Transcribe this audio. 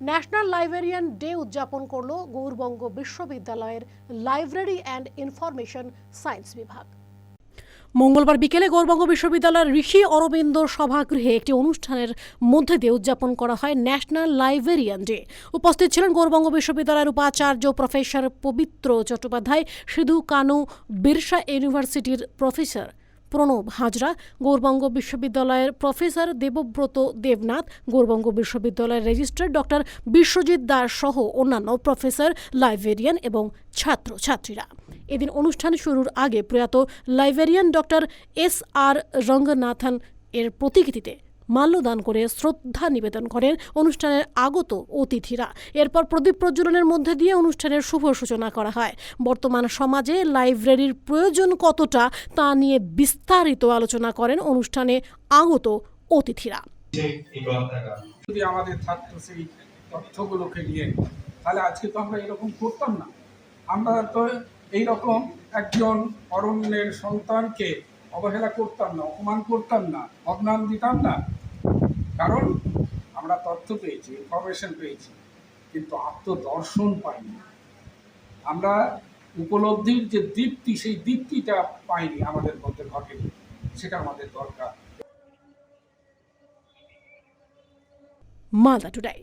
National librarian day উদযাপন করল গৌরবঙ্গ বিশ্ববিদ্যালয়ের লাইব্রেরি অ্যান্ড ইনফরমেশন সায়েন্স বিভাগ। মঙ্গলবার বিকেলে গৌরবঙ্গ বিশ্ববিদ্যালয়ের ঋষি অরবিন্দ সভাগৃহে একটি অনুষ্ঠানের মধ্যে দিয়ে উদযাপন করা হয় ন্যাশনাল লাইব্রেরিয়ান ডে। উপস্থিত ছিলেন গৌরবঙ্গ বিশ্ববিদ্যালয়ের উপাচার্য প্রফেসর পবিত্র চট্টোপাধ্যায়, সিধু কানু, বিরসা ইউনিভার্সিটির প্রফেসর প্রণব হাজরা, গৌরবঙ্গ বিশ্ববিদ্যালয়ের প্রফেসর দেবব্রত দেবনাথ, গৌরবঙ্গ বিশ্ববিদ্যালয়ের রেজিস্ট্রার ডক্টর বিশ্বজিৎ দাস সহ অন্যান্য প্রফেসর, লাইব্রেরিয়ান এবং ছাত্র ছাত্রীরা এদিন অনুষ্ঠান শুরুর আগে প্রয়াত librarian doctor S R Ranganathan এর প্রতিকৃতিতে মাল্যদান করে শ্রদ্ধা নিবেদন করেন অনুষ্ঠানের আগত অতিথিরা। এরপর প্রদীপ প্রজ্বলনের মধ্যে দিয়ে অনুষ্ঠানের শুভ সূচনা করা হয়। বর্তমান সমাজে লাইব্রেরির প্রয়োজন কতটা তা নিয়ে বিস্তারিত আলোচনা করেন অনুষ্ঠানে আগত অতিথিরা। যদি আমাদের থাকতো সেই তথ্যগুলোকে নিয়ে, তাহলে আজকে তো আমরা এরকম করতাম না। আমরা তো এইরকম একজন অরণ্যের সন্তানকে অবহেলা করতাম না, অপমান করতাম না দিতাম না। কারণ আমরা তথ্য পেয়েছি ইনফরমেশন পেয়েছি, কিন্তু আত্মদর্শন পাইনি। আমরা উপলব্ধির যে দীপ্তি, সেই দীপ্তিটা পাইনি আমাদের মধ্যে ঘটেনি, সেটা আমাদের দরকার। মালদা টুডাই